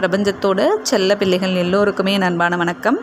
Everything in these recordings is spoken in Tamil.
பிரபஞ்சத்தோட செல்ல பிள்ளைகள் எல்லோருக்குமே என் அன்பான வணக்கம்.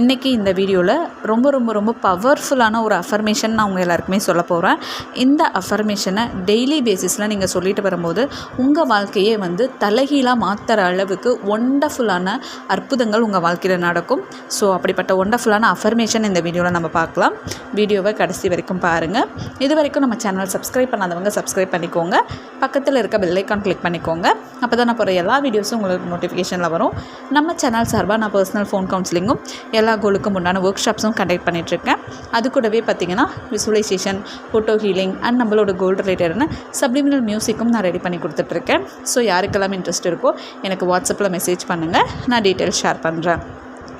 இன்றைக்கி இந்த வீடியோவில் ரொம்ப ரொம்ப ரொம்ப பவர்ஃபுல்லான ஒரு அஃபர்மேஷன் நான் உங்கள் எல்லாருக்குமே சொல்ல போகிறேன் இந்த அஃபர்மேஷனை டெய்லி பேசிஸில் நீங்கள் சொல்லிட்டு வரும்போது உங்கள் வாழ்க்கையே வந்து தலைகீழாக மாற்றுற அளவுக்கு ஒண்டர்ஃபுல்லான அற்புதங்கள் உங்கள் வாழ்க்கையில் நடக்கும். ஸோ அப்படிப்பட்ட ஒண்டர்ஃபுல்லான அஃபர்மேஷன் இந்த வீடியோவில் நம்ம பார்க்கலாம். வீடியோவை கடைசி வரைக்கும் பாருங்கள் இது வரைக்கும் நம்ம சேனல் சப்ஸ்கிரைப் பண்ணாதவங்க சப்ஸ்கிரைப் பண்ணிக்கோங்க. பக்கத்தில் இருக்க பெல்லைக்கான் கிளிக் பண்ணிக்கோங்க. அப்போ தான் நான் போகிற எல்லா வீடியோஸும் உங்களுக்கு நோட்டிஃபிகேஷனில் வரும். நம்ம சேனல் சார்பாக நான் பர்சனல் ஃபோன் கவுன்சிலிங்கும் எல்லா கோலுக்கும் உண்டான ஒர்க் ஷாப்ஸும் கண்டக்ட் பண்ணிகிட்ருக்கேன் அது கூடவே பார்த்தீங்கன்னா விசுவலைசேஷன் ஃபோட்டோ ஹீலிங் அண்ட் நம்மளோட கோல்டு ரிலேட்டடான சப்ளிமினல் மியூசிக்கும் நான் ரெடி பண்ணி கொடுத்துட்ருக்கேன் ஸோ யாருக்கெல்லாம் இன்ட்ரெஸ்ட் இருக்கோ எனக்கு வாட்ஸ்அப்பில் மெசேஜ் பண்ணுங்கள் நான் டீட்டெயில்ஸ் ஷேர் பண்ணுறேன்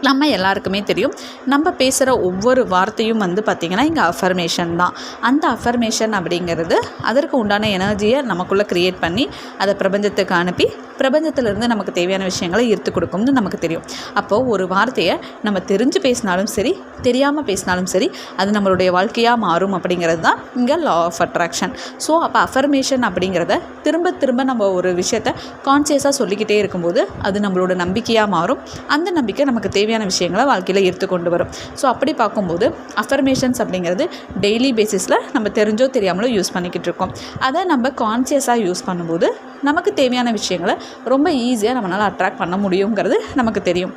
நம்ம எல்லாருக்குமே தெரியும். நம்ம பேசுகிற ஒவ்வொரு வார்த்தையும் வந்து பார்த்திங்கன்னா இங்கே அஃபர்மேஷன் தான். அந்த அஃபர்மேஷன் அப்படிங்கிறது அதற்கு உண்டான எனர்ஜியை நமக்குள்ளே க்ரியேட் பண்ணி அதை பிரபஞ்சத்துக்கு அனுப்பி பிரபஞ்சத்திலிருந்து நமக்கு தேவையான விஷயங்களை ஈர்த்து கொடுக்கும்னு நமக்கு தெரியும். அப்போது ஒரு வார்த்தையை நம்ம தெரிஞ்சு பேசினாலும் சரி தெரியாமல் பேசினாலும் சரி அது நம்மளுடைய வாழ்க்கையாக மாறும் அப்படிங்கிறது தான் இங்கே லா ஆஃப் அட்ராக்ஷன் ஸோ அப்போ அஃபர்மேஷன் அப்படிங்கிறத திரும்ப திரும்ப நம்ம ஒரு விஷயத்த கான்சியஸாக சொல்லிக்கிட்டே இருக்கும்போது அது நம்மளோட நம்பிக்கையாக மாறும். அந்த நம்பிக்கை நமக்கு தேவையான விஷயங்களை வாழ்க்கையில் ஈர்த்து கொண்டு வரும். ஸோ அப்படி பார்க்கும்போது அஃபர்மேஷன்ஸ் அப்படிங்கிறது டெய்லி பேசிஸில் நம்ம தெரிஞ்சோ தெரியாமலோ யூஸ் பண்ணிக்கிட்டு இருக்கோம். அதை நம்ம கான்சியஸாக யூஸ் பண்ணும்போது நமக்கு தேவையான விஷயங்களை ரொம்ப ஈஸியாக நம்மளால் அட்ராக்ட் பண்ண முடியுங்கிறது நமக்கு தெரியும்.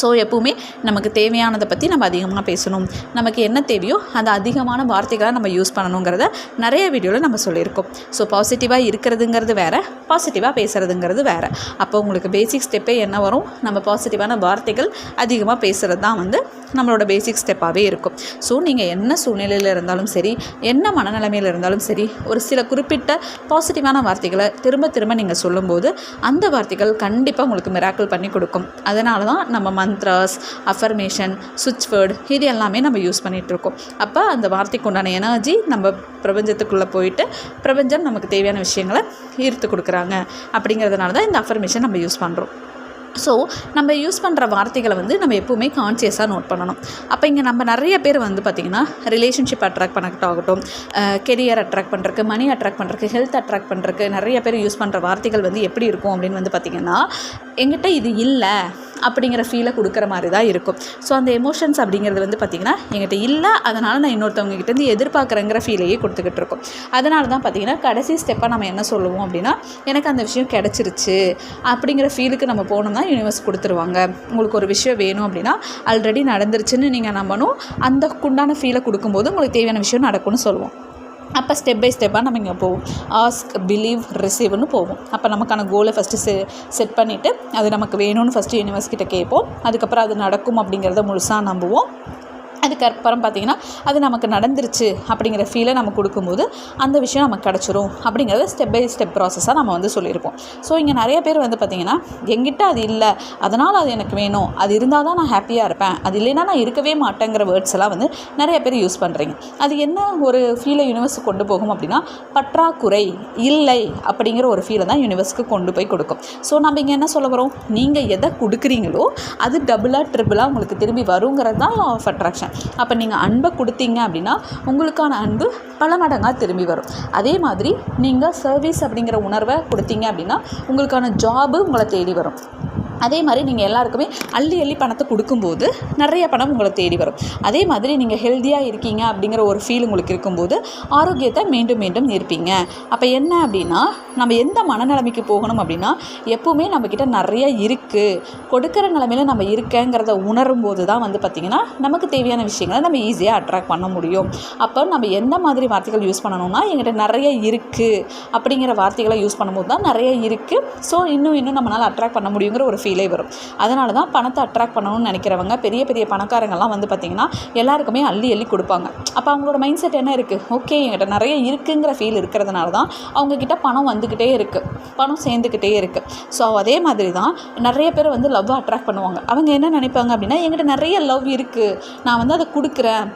ஸோ எப்பவுமே நமக்கு தேவையானதை பற்றி நம்ம அதிகமாக பேசணும். நமக்கு என்ன தேவையோ அந்த அதிகமான வார்த்தைகளை நம்ம யூஸ் பண்ணணுங்கிறத நிறைய வீடியோவில் நம்ம சொல்லியிருக்கோம். ஸோ பாசிட்டிவாக இருக்கிறதுங்கிறது வேறு பாசிட்டிவாக பேசுகிறதுங்கிறது வேறு. அப்போ உங்களுக்கு பேசிக் ஸ்டெப்பே என்ன வரும்? நம்ம பாசிட்டிவான வார்த்தைகள் அதிகமாக பேசுகிறது தான் வந்து நம்மளோட பேசிக் ஸ்டெப்பாகவே இருக்கும். ஸோ நீங்கள் என்ன சூழ்நிலையில் இருந்தாலும் சரி என்ன மனநிலைமையில் இருந்தாலும் சரி ஒரு சில குறிப்பிட்ட பாசிட்டிவான வார்த்தைகளை திரும்ப திரும்ப நீங்கள் சொல்லும்போது அந்த வார்த்தைகள் கண்டிப்பாக உங்களுக்கு மிராக்கிள் பண்ணி கொடுக்கும். அதனால தான் நம்ம மந்த்ராஸ் அஃபர்மேஷன் சுவிட்ச் வேர்டு இது எல்லாமே நம்ம யூஸ் பண்ணிகிட்ருக்கோம் அப்போ அந்த வார்த்தைக்கு உண்டான எனர்ஜி நம்ம பிரபஞ்சத்துக்குள்ளே போயிட்டு பிரபஞ்சம் நமக்கு தேவையான விஷயங்களை ஈர்த்து கொடுக்குறாங்க. அப்படிங்கிறதுனால தான் இந்த அஃபர்மேஷன் நம்ம யூஸ் பண்ணுறோம் ஸோ நம்ம யூஸ் பண்ணுற வார்த்தைகளை வந்து நம்ம எப்போவுமே கான்சியஸாக நோட் பண்ணணும். அப்போ இங்கே நம்ம நிறைய பேர் வந்து பார்த்திங்கன்னா ரிலேஷன்ஷிப் அட்ராக்ட் பண்ணட்டாகட்டும் கெரியர் அட்ராக்ட் பண்ணுறக்கு மணி அட்ராக்ட் பண்ணுறக்கு ஹெல்த் அட்ராக்ட் பண்ணுறக்கு நிறைய பேர் யூஸ் பண்ணுற வார்த்தைகள் வந்து எப்படி இருக்கும் அப்படின்னு வந்து பார்த்திங்கன்னா எங்கிட்ட இது இல்லை அப்படிங்கிற ஃபீலை கொடுக்குற மாதிரி தான் இருக்கும். ஸோ அந்த எமோஷன்ஸ் அப்படிங்கிறது வந்து பார்த்திங்கன்னா எங்கிட்ட இல்லை அதனால் நான் இன்னொருத்தவங்க கிட்டேருந்து எதிர்பார்க்குறேங்கிற ஃபீலையே கொடுத்துக்கிட்டு இருக்கோம். அதனால தான் பார்த்திங்கன்னா கடைசி ஸ்டெப்பாக நம்ம என்ன சொல்லுவோம் அப்படின்னா எனக்கு அந்த விஷயம் கிடச்சிருச்சு அப்படிங்கிற ஃபீலுக்கு நம்ம போனோம்னா யூனிவர்ஸ் கொடுத்துருவாங்க. உங்களுக்கு ஒரு விஷயம் வேணும் அப்படின்னா ஆல்ரெடி நடந்துருச்சுன்னு நீங்கள் நம்பணும். அந்த குண்டான ஃபீலை கொடுக்கும்போது உங்களுக்கு தேவையான விஷயம் நடக்கும்னு சொல்லுவோம். அப்போ ஸ்டெப் பை ஸ்டெப்பாக நம்ம இங்கே போவோம். ஆஸ்க் பிலீவ் ரிசீவ்னு போவோம். அப்போ நமக்கான கோலை ஃபஸ்ட்டு செ செட் பண்ணிவிட்டு அது நமக்கு வேணும்னு ஃபஸ்ட்டு யூனிவர்ஸ் கிட்ட கேட்போம். அதுக்கப்புறம் அது நடக்கும் அப்படிங்கிறத முழுசாக நம்புவோம். அதுக்கப்புறம் பார்த்திங்கன்னா அது நமக்கு நடந்துருச்சு அப்படிங்கிற ஃபீலை நம்ம கொடுக்கும்போது அந்த விஷயம் நமக்கு கிடச்சிரும் அப்படிங்கிறத ஸ்டெப் பை ஸ்டெப் ப்ராசஸாக நம்ம வந்து சொல்லியிருப்போம். ஸோ இங்கே நிறைய பேர் வந்து பார்த்திங்கன்னா எங்கிட்ட அது இல்லை. அதனால் அது எனக்கு வேணும். அது இருந்தால் தான் நான் ஹாப்பியாக இருப்பேன். அது இல்லைன்னா நான் இருக்கவே மாட்டேங்கிற வேர்ட்ஸ் எல்லாம் வந்து நிறைய பேர் யூஸ் பண்ணுறீங்க அது என்ன ஒரு ஃபீலை யூனிவர்ஸுக்கு கொண்டு போகும் அப்படின்னா பற்றாக்குறை இல்லை அப்படிங்கிற ஒரு ஃபீலை தான் யூனிவர்ஸ்க்கு கொண்டு போய் கொடுக்கும். ஸோ நம்ம இங்கே என்ன சொல்ல வரோம்? நீங்கள் எதை கொடுக்குறீங்களோ அது டபுளாக ட்ரிபிளாக உங்களுக்கு திரும்பி வருங்கிறது தான் ஆஃப் அட்ராக்ஷன் அப்போ நீங்கள் அன்பை கொடுத்தீங்க அப்படின்னா உங்களுக்கான அன்பு பல மடங்காக திரும்பி வரும். அதே மாதிரி நீங்கள் சர்வீஸ் அப்படிங்கிற உணர்வை கொடுத்தீங்க அப்படின்னா உங்களுக்கான ஜாபு உங்களை தேடி வரும். அதே மாதிரி நீங்கள் எல்லாருக்குமே அள்ளி அள்ளி பணத்தை கொடுக்கும்போது நிறைய பணம் உங்களை தேடி வரும். அதே மாதிரி நீங்கள் ஹெல்த்தியாக இருக்கீங்க அப்படிங்கிற ஒரு ஃபீல் உங்களுக்கு இருக்கும்போது ஆரோக்கியத்தை மீண்டும் மீண்டும் இருப்பீங்க அப்போ என்ன அப்படின்னா நம்ம எந்த மனநிலைமைக்கு போகணும் அப்படின்னா எப்போவுமே நம்மக்கிட்ட நிறைய இருக்குது கொடுக்குற நிலமையில நம்ம இருக்கேங்கிறத உணரும் போது தான் வந்து பார்த்திங்கன்னா நமக்கு தேவையான விஷயங்களை நம்ம ஈஸியாக அட்ராக்ட் பண்ண முடியும். அப்போ நம்ம எந்த மாதிரி வார்த்தைகள் யூஸ் பண்ணணும்னா எங்கிட்ட நிறைய இருக்குது அப்படிங்கிற வார்த்தைகளை யூஸ் பண்ணும்போது தான் நிறைய இருக்குது ஸோ இன்னும் இன்னும் நம்மளால் அட்ராக்ட் பண்ண முடியுங்கிற ஒரு ஃபீல் வரும். அதனால தான் பணத்தை அட்ராக்ட் பண்ணணும்னு நினைக்கிறவங்க பெரிய பெரிய பணக்காரங்கள்லாம் வந்து பார்த்திங்கன்னா எல்லாருக்குமே அள்ளி அள்ளி கொடுப்பாங்க. அப்போ அவங்களோட மைண்ட் செட் என்ன இருக்குது ஓகே என்கிட்ட நிறைய இருக்குங்கிற ஃபீல் இருக்கிறதுனால தான் அவங்கக்கிட்ட பணம் வந்துக்கிட்டே இருக்குது பணம் சேர்ந்துக்கிட்டே இருக்குது ஸோ அதே மாதிரி தான் நிறைய பேர் வந்து லவ் அட்ராக்ட் பண்ணுவாங்க. அவங்க என்ன நினைப்பாங்க அப்படின்னா என்கிட்ட நிறைய லவ் இருக்குது நான் வந்து அதை கொடுக்குறேன்.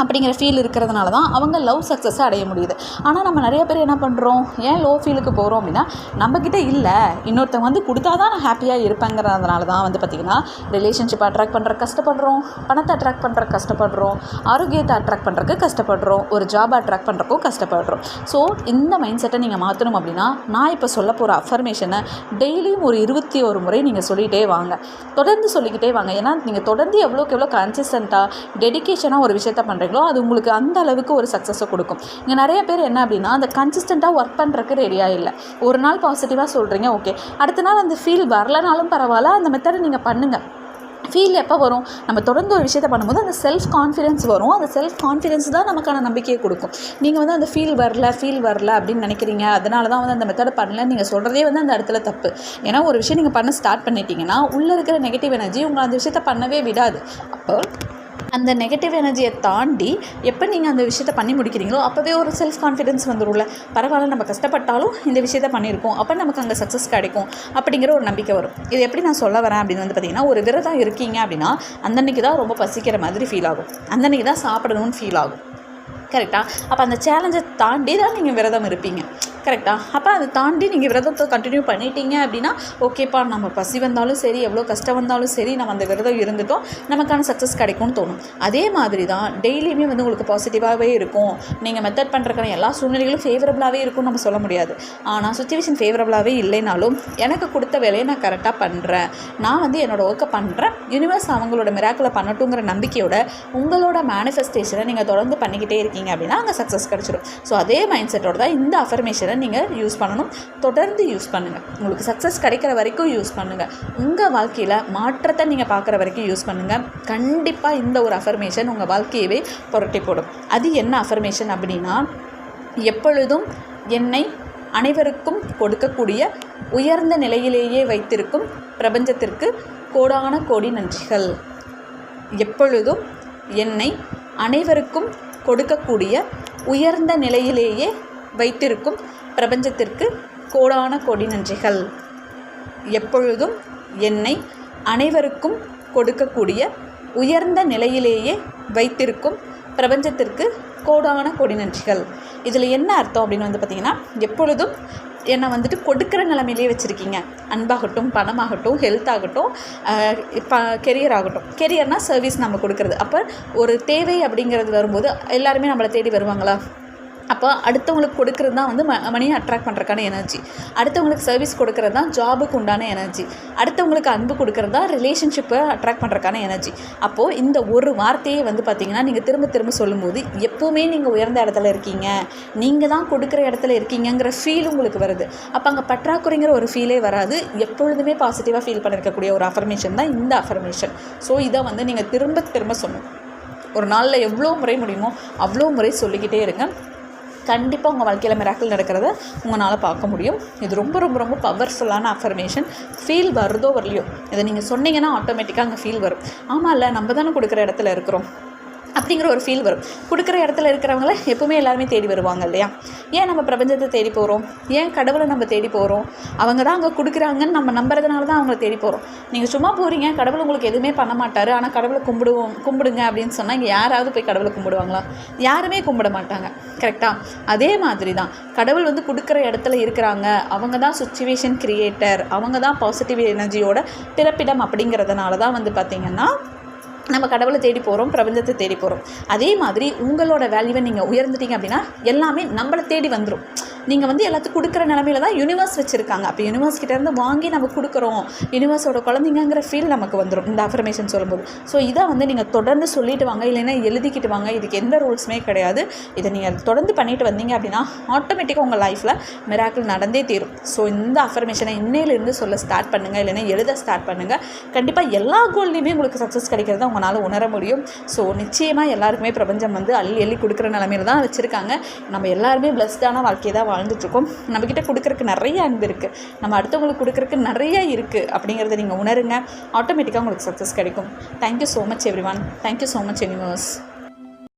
அப்படிங்கிற ஃபீல் இருக்கிறதுனால தான் அவங்க லவ் சக்ஸஸை அடைய முடியுது. ஆனால் நம்ம நிறைய பேர் என்ன பண்ணுறோம் ஏன் லோ ஃபீலுக்கு போகிறோம் அப்படின்னா நம்மக்கிட்ட இல்லை. இன்னொருத்தவங்க வந்து கொடுத்தா தான் நான் ஹாப்பியாக இருப்பேங்கிறதுனால தான் வந்து பார்த்திங்கன்னா ரிலேஷன்ஷிப் அட்ராக்ட் பண்ணுற கஷ்டப்படுறோம் பணத்தை அட்ராக்ட் பண்ணுற கஷ்டப்படுறோம் ஆரோக்கியத்தை அட்ராக்ட் பண்ணுறதுக்கு கஷ்டப்படுறோம் ஒரு ஜாப் அட்ராக்ட் பண்ணுறக்கும் கஷ்டப்படுறோம். ஸோ இந்த மைண்ட் செட்டை நீங்கள் மாற்றணும் அப்படின்னா நான் இப்போ சொல்ல போகிற அஃபர்மேஷனை டெய்லியும் ஒரு இருபத்தி ஒரு முறை நீங்கள் சொல்லிகிட்டே வாங்க. தொடர்ந்து சொல்லிக்கிட்டே வாங்க. ஏன்னா நீங்கள் தொடர்ந்து எவ்வளோக்கு எவ்வளோ கன்சிஸ்டண்ட்டாக டெடிக்கேஷனாக ஒரு விஷயத்த பண்ணுறீங்களோ அது உங்களுக்கு அந்த அளவுக்கு ஒரு சக்ஸஸை கொடுக்கும். இங்கே நிறைய பேர் என்ன அப்படின்னா அந்த கன்சிஸ்டண்ட்டாக ஒர்க் பண்ணுறதுக்கு ரெடியாக இல்லை. ஒரு நாள் பாசிட்டிவாக சொல்கிறீங்க ஓகே அடுத்த நாள் அந்த ஃபீல் வரலனாலும் பரவாயில்ல அந்த மெத்தடை நீங்கள் பண்ணுங்கள் ஃபீல் எப்போ வரும்? நம்ம தொடர்ந்து ஒரு விஷயத்தை பண்ணும்போது அந்த செல்ஃப் கான்ஃபிடென்ஸ் வரும். அந்த செல்ஃப் கான்ஃபிடென்ஸ் தான் நமக்கான நம்பிக்கையை கொடுக்கும். நீங்கள் வந்து அந்த ஃபீல் வரல ஃபீல் வரல அப்படின்னு நினைக்கிறீங்க அதனால தான் வந்து அந்த மெத்தடை பண்ணல நீங்கள் சொல்கிறதே வந்து அந்த இடத்துல தப்பு. ஏன்னா ஒரு விஷயம் நீங்கள் பண்ண ஸ்டார்ட் பண்ணிட்டீங்கன்னா உள்ளே இருக்கிற நெகட்டிவ் எனர்ஜி உங்களை அந்த விஷயத்தை பண்ணவே விடாது. அப்போ அந்த நெகட்டிவ் எனர்ஜியை தாண்டி எப்போ நீங்கள் அந்த விஷயத்த பண்ணி முடிக்கிறீங்களோ அப்போவே ஒரு செல்ஃப் கான்ஃபிடென்ஸ் வந்துடும்ல பரவாயில்ல நம்ம கஷ்டப்பட்டாலும் இந்த விஷயத்த பண்ணியிருக்கோம். அப்போ நமக்கு அங்கே சக்ஸஸ் கிடைக்கும் அப்படிங்கிற ஒரு நம்பிக்கை வரும். இது எப்படி நான் சொல்ல வரேன் அப்படின்னு வந்து பார்த்தீங்கன்னா ஒரு விரதம் இருக்கீங்க அப்படின்னா அந்தன்னைக்கு தான் ரொம்ப பசிக்கிற மாதிரி ஃபீல் ஆகும். அந்தன்னைக்கு தான் சாப்பிடணும்னு ஃபீல் ஆகும். கரெக்டாக அப்போ அந்த சேலஞ்சை தாண்டி தான் நீங்கள் விரதம் இருப்பீங்க. கரெக்டாக அப்போ அதை தாண்டி நீங்கள் விரதத்தை கண்டினியூ பண்ணிட்டீங்க அப்படின்னா ஓகேப்பா நம்ம பசி வந்தாலும் சரி எவ்வளோ கஷ்டம் வந்தாலும் சரி நம்ம அந்த விரதம் இருந்துட்டோம் நமக்கான சக்ஸஸ் கிடைக்கும்னு தோணும். அதே மாதிரி தான் டெய்லியுமே வந்து உங்களுக்கு பாசிட்டிவாகவே இருக்கும். நீங்கள் மெத்தட் பண்ணுறக்கான எல்லா சூழ்நிலைகளும் ஃபேவரபுளாகவே இருக்கும்னு நம்ம சொல்ல முடியாது. ஆனால் சுச்சுவேஷன் ஃபேவரபுளாகவே இல்லைனாலும் எனக்கு கொடுத்த வேலையை நான் கரெக்டாக பண்ணுறேன் நான் வந்து என்னோடய ஒர்க்கை பண்ணுறேன் யூனிவர்ஸ் அவங்களோட மிராக்கில் பண்ணட்டுங்கிற நம்பிக்கையோட உங்களோட மேனிஃபெஸ்டேஷனை நீங்கள் தொடர்ந்து பண்ணிக்கிட்டே இருக்கீங்க. அப்படின்னா அங்கே சக்ஸஸ் கிடச்சிடும் ஸோ அதே மைண்ட் செட்டோட தான் இந்த அஃபர்மேஷனை நீங்கள் யூஸ் பண்ணணும். தொடர்ந்து யூஸ் பண்ணுங்கள் உங்களுக்கு சக்ஸஸ் கிடைக்கிற வரைக்கும் யூஸ் பண்ணுங்கள் உங்கள் வாழ்க்கையில் மாற்றத்தை நீங்கள் பார்க்குற வரைக்கும் யூஸ் பண்ணுங்கள் கண்டிப்பாக இந்த ஒரு அஃபர்மேஷன் உங்கள் வாழ்க்கையவே புரட்டி போடும். அது என்ன அஃபர்மேஷன் அப்படின்னா எப்பொழுதும் என்னை அனைவருக்கும் கொடுக்கக்கூடிய உயர்ந்த நிலையிலேயே வைத்திருக்கும் பிரபஞ்சத்திற்கு கோடான கோடி நன்றிகள். எப்பொழுதும் என்னை அனைவருக்கும் கொடுக்கக்கூடிய உயர்ந்த நிலையிலேயே வைத்திருக்கும் பிரபஞ்சத்திற்கு கோடான கோடி நன்றிகள். எப்பொழுதும் என்னை அனைவருக்கும் கொடுக்கக்கூடிய உயர்ந்த நிலையிலேயே வைத்திருக்கும் பிரபஞ்சத்திற்கு கோடான கொடி நன்றிகள். இதில் என்ன அர்த்தம் அப்படின்னு வந்து பார்த்திங்கன்னா எப்பொழுதும் என்னை வந்துட்டு கொடுக்குற நிலமையிலே வச்சுருக்கீங்க. அன்பாகட்டும் பணமாகட்டும் ஹெல்த் ஆகட்டும் இப்போ கெரியர் ஆகட்டும். கெரியர்னால் சர்வீஸ் நம்ம கொடுக்குறது. அப்போ ஒரு தேவை அப்படிங்கிறது வரும்போது எல்லாருமே நம்மளை தேடி வருவாங்களா? அப்போ அடுத்தவங்களுக்கு கொடுக்குறது தான் வந்து ம மணியை அட்ராக்ட் பண்ணுறக்கான எனர்ஜி அடுத்தவங்களுக்கு சர்வீஸ் கொடுக்குறது தான் ஜாபுக்கு உண்டான எனர்ஜி அடுத்தவங்களுக்கு அன்பு கொடுக்குறது தான் ரிலேஷன்ஷிப்பை அட்ராக்ட் பண்ணுறக்கான எனர்ஜி அப்போது இந்த ஒரு வார்த்தையே வந்து பார்த்திங்கன்னா நீங்கள் திரும்ப திரும்ப சொல்லும்போது எப்போவுமே நீங்கள் உயர்ந்த இடத்துல இருக்கீங்க நீங்கள் தான் கொடுக்குற இடத்துல இருக்கீங்கங்கிற ஃபீல் உங்களுக்கு வருது. அப்போ அங்கே பற்றாக்குறைங்கிற ஒரு ஃபீலே வராது. எப்பொழுதுமே பாசிட்டிவாக ஃபீல் பண்ணிருக்கக்கூடிய ஒரு அஃபர்மேஷன் தான் இந்த அஃபர்மேஷன் ஸோ இதை வந்து நீங்கள் திரும்ப திரும்ப சொல்லணும். ஒரு நாளில் எவ்வளோ முறை முடியுமோ அவ்வளோ முறை சொல்லிக்கிட்டே இருங்க. கண்டிப்பாக உங்கள் வாழ்க்கையில் மிராக்கள் நடக்கிறத உங்களால் பார்க்க முடியும். இது ரொம்ப ரொம்ப ரொம்ப பவர்ஃபுல்லான அஃபர்மேஷன் ஃபீல் வருதோ வரலையோ இதை நீங்கள் சொன்னீங்கன்னா ஆட்டோமேட்டிக்காக அங்கே ஃபீல் வரும். ஆமாம் இல்லை நம்ம தானே கொடுக்குற இடத்துல இருக்கிறோம். அப்படிங்கிற ஒரு ஃபீல் வரும். கொடுக்குற இடத்துல இருக்கிறவங்கள எப்போவுமே எல்லாருமே தேடி வருவாங்க இல்லையா? ஏன் நம்ம பிரபஞ்சத்தை தேடி போகிறோம் ஏன் கடவுளை நம்ம தேடி போகிறோம் அவங்க தான் அங்கே கொடுக்குறாங்கன்னு நம்ம நம்புறதுனால தான் அவங்கள தேடி போகிறோம் நீங்கள் சும்மா போகிறீங்க கடவுள் உங்களுக்கு எதுவுமே பண்ண மாட்டார். ஆனால் கடவுளை கும்பிடுவோம் கும்பிடுங்க அப்படின்னு சொன்னால் இங்கே யாராவது போய் கடவுளை கும்பிடுவாங்களா? யாருமே கும்பிட மாட்டாங்க. கரெக்டாக அதே மாதிரி தான். கடவுள் வந்து கொடுக்குற இடத்துல இருக்கிறாங்க. அவங்க தான் சுச்சுவேஷன் கிரியேட்டர் அவங்க தான் பாசிட்டிவ் எனர்ஜியோட பிறப்பிடம் அப்படிங்கிறதுனால தான் வந்து பார்த்திங்கன்னா நம்ம கடவுளை தேடி போகிறோம் பிரபஞ்சத்தை தேடி போகிறோம் அதே மாதிரி உங்களோட வேல்யூவை நீங்கள் உயர்ந்துட்டீங்க அப்படின்னா எல்லாமே நம்மளை தேடி வந்துடும் நீங்கள் வந்து எல்லாத்துக்கும் கொடுக்குற நிலமையில தான் யூனிவர்ஸ் வச்சுருக்காங்க. அப்போ யூனிவர்ஸ் கிட்டேருந்து வாங்கி நம்ம கொடுக்குறோம். யூனிவர்ஸோட குழந்தைங்கிற ஃபீல் நமக்கு வந்துடும் இந்த அஃபர்மேஷன் சொல்லும்போது. ஸோ இதை வந்து நீங்கள் தொடர்ந்து சொல்லிட்டு வாங்க. இல்லைன்னா எழுதிக்கிட்டு வாங்க. இதுக்கு எந்த ரூல்ஸுமே கிடையாது. இதை நீங்கள் தொடர்ந்து பண்ணிட்டு வந்தீங்க அப்படின்னா ஆட்டோமேட்டிக்காக உங்கள் லைஃப்பில் மிராக்கிள் நடந்தே தீரும். ஸோ இந்த அஃபர்மேஷனை இன்னையிலேருந்து சொல்ல ஸ்டார்ட் பண்ணுங்கள் இல்லைன்னா எழுத ஸ்டார்ட் பண்ணுங்கள் கண்டிப்பாக எல்லா கோல்லையுமே உங்களுக்கு சக்ஸஸ் கிடைக்கிறத உங்களால் உணர முடியும். ஸோ நிச்சயமாக எல்லாருக்குமே பிரபஞ்சம் வந்து அள்ளி அள்ளி கொடுக்குற நிலமையில தான் வச்சுருக்காங்க. நம்ம எல்லாருமே பிளஸ்டான வாழ்க்கையை தான் வாழ்ந்துட்டுருக்கோம். நம்மக்கிட்ட கொடுக்குறக்கு நிறைய அன்பு இருக்குது நம்ம அடுத்தவங்களுக்கு கொடுக்குறக்கு நிறைய இருக்குது அப்படிங்கிறத நீங்கள் உணருங்க. ஆட்டோமேட்டிக்காக உங்களுக்கு சக்ஸஸ் கிடைக்கும். Thank you so much everyone thank you so much universe